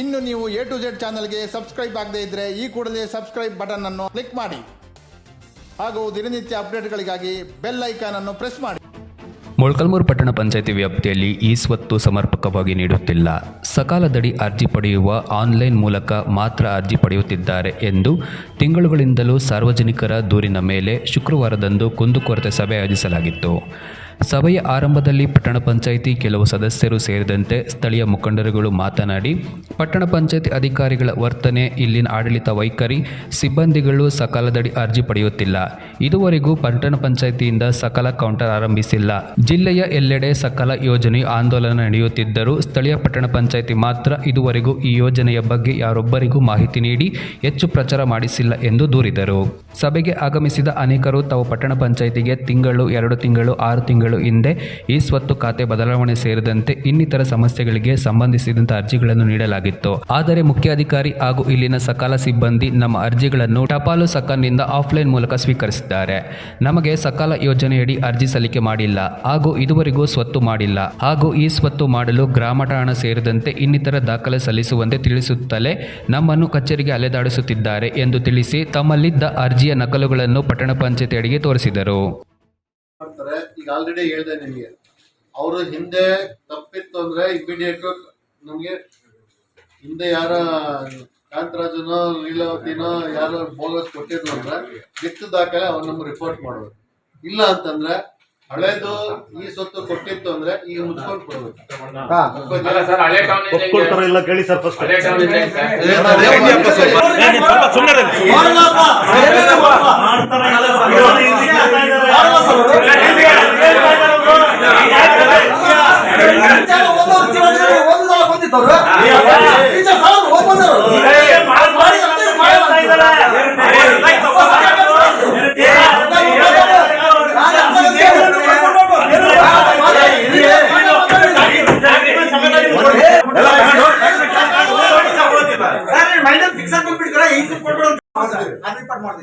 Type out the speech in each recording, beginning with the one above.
ಇನ್ನು ನೀವು A to Z ಚಾನಲ್ಗೆ ಸಬ್ಸ್ಕ್ರೈಬ್ ಆಗದೇ ಇದ್ದರೆ ಈ ಕೂಡಲೇ ಸಬ್ಸ್ಕ್ರೈಬ್ ಬಟನ್ ಅನ್ನು ಕ್ಲಿಕ್ ಮಾಡಿ. ಹಾಗೂ ದಿನನಿತ್ಯ ಅಪ್ಡೇಟ್ಗಳಿಗಾಗಿ ಬೆಲ್ ಐಕಾನ್ ಅನ್ನು ಪ್ರೆಸ್ ಮಾಡಿ. ಮೊಳಕಲ್ಮೂರು ಪಟ್ಟಣ ಪಂಚಾಯಿತಿ ವ್ಯಾಪ್ತಿಯಲ್ಲಿ ಈ ಸ್ವತ್ತು ಸಮರ್ಪಕವಾಗಿ ನೀಡುತ್ತಿಲ್ಲ. ಸಕಾಲದಡಿ ಅರ್ಜಿ ಪಡೆಯುವ ಆನ್ಲೈನ್ ಮೂಲಕ ಮಾತ್ರ ಅರ್ಜಿ ಪಡೆಯುತ್ತಿದ್ದಾರೆ ಎಂದು ತಿಂಗಳುಗಳಿಂದಲೂ ಸಾರ್ವಜನಿಕರ ದೂರಿನ ಮೇಲೆ ಶುಕ್ರವಾರದಂದು ಕುಂದುಕೊರತೆ ಸಭೆ ಆಯೋಜಿಸಲಾಗಿತ್ತು. ಸಭೆಯ ಆರಂಭದಲ್ಲಿ ಪಟ್ಟಣ ಪಂಚಾಯಿತಿ ಕೆಲವು ಸದಸ್ಯರು ಸೇರಿದಂತೆ ಸ್ಥಳೀಯ ಮುಖಂಡರುಗಳು ಮಾತನಾಡಿ, ಪಟ್ಟಣ ಪಂಚಾಯಿತಿ ಅಧಿಕಾರಿಗಳ ವರ್ತನೆ, ಇಲ್ಲಿನ ಆಡಳಿತ ವೈಖರಿ, ಸಿಬ್ಬಂದಿಗಳು ಸಕಾಲದಡಿ ಅರ್ಜಿ ಪಡೆಯುತ್ತಿಲ್ಲ. ಇದುವರೆಗೂ ಪಟ್ಟಣ ಪಂಚಾಯಿತಿಯಿಂದ ಸಕಾಲ ಕೌಂಟರ್ ಆರಂಭಿಸಿಲ್ಲ. ಜಿಲ್ಲೆಯ ಎಲ್ಲೆಡೆ ಸಕಾಲ ಯೋಜನೆ ಆಂದೋಲನ ನಡೆಯುತ್ತಿದ್ದರೂ ಸ್ಥಳೀಯ ಪಟ್ಟಣ ಪಂಚಾಯಿತಿ ಮಾತ್ರ ಇದುವರೆಗೂ ಈ ಯೋಜನೆಯ ಬಗ್ಗೆ ಯಾರೊಬ್ಬರಿಗೂ ಮಾಹಿತಿ ನೀಡಿ ಹೆಚ್ಚು ಪ್ರಚಾರ ಮಾಡಿಸಿಲ್ಲ ಎಂದು ದೂರಿದರು. ಸಭೆಗೆ ಆಗಮಿಸಿದ ಅನೇಕರು ತಾವು ಪಟ್ಟಣ ಪಂಚಾಯಿತಿಗೆ ತಿಂಗಳು, ಎರಡು ತಿಂಗಳು, ಆರು ತಿಂಗಳು ಹಿಂದೆ ಈ ಸ್ವತ್ತು ಖಾತೆ ಬದಲಾವಣೆ ಸೇರಿದಂತೆ ಇನ್ನಿತರ ಸಮಸ್ಯೆಗಳಿಗೆ ಸಂಬಂಧಿಸಿದಂತೆ ಅರ್ಜಿಗಳನ್ನು ನೀಡಲಾಗಿತ್ತು. ಆದರೆ ಮುಖ್ಯಾಧಿಕಾರಿ ಹಾಗೂ ಇಲ್ಲಿನ ಸಕಾಲ ಸಿಬ್ಬಂದಿ ನಮ್ಮ ಅರ್ಜಿಗಳನ್ನು ಟಪಾಲು ಸಕಾಲ್ನಿಂದ ಆಫ್ಲೈನ್ ಮೂಲಕ ಸ್ವೀಕರಿಸಿದ್ದಾರೆ. ನಮಗೆ ಸಕಾಲ ಯೋಜನೆಯಡಿ ಅರ್ಜಿ ಸಲ್ಲಿಕೆ ಮಾಡಿಲ್ಲ ಹಾಗೂ ಇದುವರೆಗೂ ಸ್ವತ್ತು ಮಾಡಿಲ್ಲ. ಹಾಗೂ ಈ ಸ್ವತ್ತು ಮಾಡಲು ಗ್ರಾಮ ಠಾಣ ಸೇರಿದಂತೆ ಇನ್ನಿತರ ದಾಖಲೆ ಸಲ್ಲಿಸುವಂತೆ ತಿಳಿಸುತ್ತಲೇ ನಮ್ಮನ್ನು ಕಚೇರಿಗೆ ಅಲೆದಾಡಿಸುತ್ತಿದ್ದಾರೆ ಎಂದು ತಿಳಿಸಿ ತಮ್ಮಲ್ಲಿದ್ದ ಅರ್ಜಿಯ ನಕಲುಗಳನ್ನು ಪಟ್ಟಣ ಪಂಚಾಯತಿ ಅಡಿಗೆ ತೋರಿಸಿದರು. ಈಗ ಆಲ್ರೆಡಿ ಹೇಳಿದೆ ನಿಮಗೆ. ಅವರು ಹಿಂದೆ ತಪ್ಪಿತ್ತು ಅಂದ್ರೆ ಇಮಿಡಿಯೇಟ್ ನಮಗೆ ಹಿಂದೆ ಯಾರ ಕಾಂತರಾಜನೋ ಲೀಲಾವತಿನೋ ಯಾರೋ ಬೋಗಸ್ ಕೊಟ್ಟಿದ್ರು ಅಂದ್ರೆ ಬಿತ್ತು ದಾಖಲೆ ಅವ್ರು ನಮ್ಗೆ ರಿಪೋರ್ಟ್ ಮಾಡೋದು ಇಲ್ಲ ಅಂತಂದ್ರೆ ಹಳೇದು ಈ ಸ್ವತ್ತು ಕೊಟ್ಟಿತ್ತು ಅಂದ್ರೆ ಈಗ ಮುಚ್ಕೊಂಡು ಕೊಡ್ಬೇಕು ಅಲ್ಲ ಸರ್ ಹಳೆ ಟೌನ್ ಒಪ್ಕೊಳ್ತಾರೋ ಇಲ್ಲ ಕೇಳಿ ಸರ್ ಫಸ್ಟ್ ಹಳೆ ಟೌನ್ ಇದೆ ಸರ್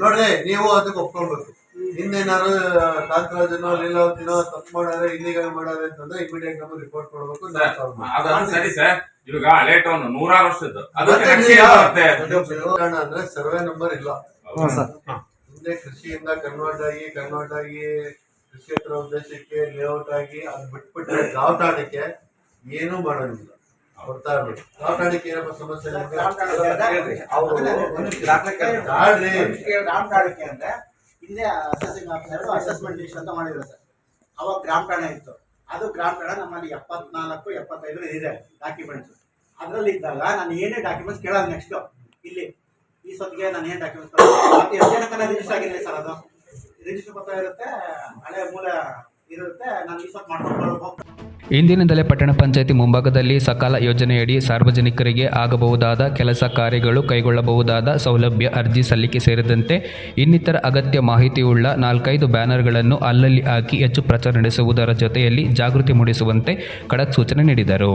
ನೋಡ್ರಿ ನೀವು ಅದಕ್ಕೆ ಒಪ್ಕೊಳ್ಬೇಕು. ಹಿಂದೇನಾರು ಕಾಂತರಾಜನೋ ಲೀಲಾವತಿನೋ ತಪ್ಪು ಮಾಡಾರೆ ಇಲ್ಲಿಗಲ್ ಮಾಡಾರೆ ಅಂತಂದ್ರೆ ಇಮಿಡಿಯೇಟ್ ನಮ್ಗೆ ರಿಪೋರ್ಟ್ ಕೊಡ್ಬೇಕು ಸರಿ ಸರ್ ಇವಾಗ ಹಳೆ ಟೌನ್ ನೂರಾರು ವರ್ಷದ್ದು. ಕಾರಣ ಅಂದ್ರೆ ಸರ್ವೆ ನಂಬರ್ ಇಲ್ಲ. ಹಿಂದೆ ಕೃಷಿಯಿಂದ ಕನ್ವರ್ಟ್ ಆಗಿ ಕನ್ವರ್ಟ್ ಆಗಿ ಕೃಷಿಯೇತರ ಉದ್ದೇಶಕ್ಕೆ ಲೇಔಟ್ ಆಗಿ ಅದ್ ಬಿಟ್ಬಿಟ್ರೆ ಗಾವಟಾಣಕ್ಕೆ ಏನೂ ಮಾಡೋದಿಲ್ಲ. ಸಮಸ್ಯೆ? ಇದೆ? ಅಸೆಸಿಂಗ್ ಆಫೀಸರ್ ಅಸೆಸ್ಮೆಂಟ್ ಲಿಸ್ಟ್ ಅಂತ ಮಾಡಿದ್ರು ಸರ್. ಅವಾಗ ಗ್ರಾಮ ಠಾಣೆ ಇತ್ತು. ಅದು ಗ್ರಾಮ ಠಾಣೆ ನಮ್ಮಲ್ಲಿ ಎಪ್ಪತ್ನಾಲ್ಕು ಎಪ್ಪತ್ತೈದು ಇದೆ ಡಾಕ್ಯುಮೆಂಟ್ಸ್ ಅದರಲ್ಲಿ ಇದ್ದಾಗ ನಾನು ಏನೇ ಡಾಕ್ಯುಮೆಂಟ್ಸ್ ಕೇಳೋದು ನೆಕ್ಸ್ಟ್ ಇಲ್ಲಿ ಈ ಸೊತ್ತಿಗೆ ನಾನು ಏನು ಡಾಕ್ಯುಮೆಂಟ್ಸ್ ಎಷ್ಟು ಜನಕ್ಕೆ ರಿಜಿಸ್ಟರ್ ಆಗಿರಲಿ ಸರ್ ಅದು? ರಿಜಿಸ್ಟರ್ ಪತ್ರ ಇರುತ್ತೆ, ಹಳೆ ಮೂಲ ಇರುತ್ತೆ, ನಾನು ಮಾಡ್ಕೊಂಡು ಇಂದಿನಿಂದಲೇ ಪಟ್ಟಣ ಪಂಚಾಯಿತಿ ಮುಂಭಾಗದಲ್ಲಿ ಸಕಾಲ ಯೋಜನೆಯಡಿ ಸಾರ್ವಜನಿಕರಿಗೆ ಆಗಬಹುದಾದ ಕೆಲಸ ಕಾರ್ಯಗಳು ಕೈಗೊಳ್ಳಬಹುದಾದ ಸೌಲಭ್ಯ ಅರ್ಜಿ ಸಲ್ಲಿಕೆ ಸೇರಿದಂತೆ ಇನ್ನಿತರ ಅಗತ್ಯ ಮಾಹಿತಿಯುಳ್ಳ ನಾಲ್ಕೈದು ಬ್ಯಾನರ್ಗಳನ್ನು ಅಲ್ಲಲ್ಲಿ ಹಾಕಿ ಹೆಚ್ಚು ಪ್ರಚಾರ ನಡೆಸುವುದರ ಜೊತೆಯಲ್ಲಿ ಜಾಗೃತಿ ಮೂಡಿಸುವಂತೆ ಖಡಕ್ ಸೂಚನೆ ನೀಡಿದರು.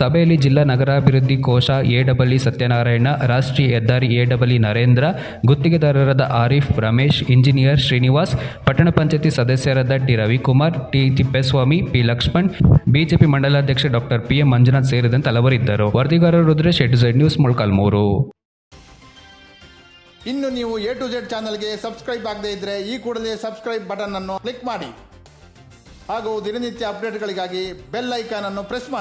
ಸಭೆಯಲ್ಲಿ ಜಿಲ್ಲಾ ನಗರಾಭಿವೃದ್ಧಿ ಕೋಶ ಎಡಬ್ಲ್ಇ ಸತ್ಯನಾರಾಯಣ, ರಾಷ್ಟ್ರೀಯ ಹೆದ್ದಾರಿ ಎಡಬ್ಲ್ಇ ನರೇಂದ್ರ, ಗುತ್ತಿಗೆದಾರರಾದ ಆರಿಫ್ ರಮೇಶ್, ಇಂಜಿನಿಯರ್ ಶ್ರೀನಿವಾಸ್, ಪಟ್ಟಣ ಪಂಚಾಯಿತಿ ಸದಸ್ಯರಾದ T Ravikumar T Tippeswamy, P Lakshman, BJP ಮಂಡಲಾಧ್ಯಕ್ಷ doctor P M Manjunath ಸೇರಿದಂತೆ ಹಲವರಿದ್ದರು ವರದಿಗಾರರು Rudresh A to Z news Molakalmuru. ಇನ್ನು ನೀವು ಎ ಟು ಜೆಡ್ ಚಾನಲ್ಗೆ ಸಬ್ಸ್ಕ್ರೈಬ್ ಆಗದೇ ಇದ್ರೆ ಈ ಕೂಡಲೇ ಸಬ್ಸ್ಕ್ರೈಬ್ ಬಟನ್ ಅನ್ನು ಕ್ಲಿಕ್ ಮಾಡಿ. ಹಾಗೂ ದಿನನಿತ್ಯ ಅಪ್ಡೇಟ್ಗಳಿಗಾಗಿ ಬೆಲ್ ಐಕಾನ್ ಅನ್ನು ಪ್ರೆಸ್ ಮಾಡಿ.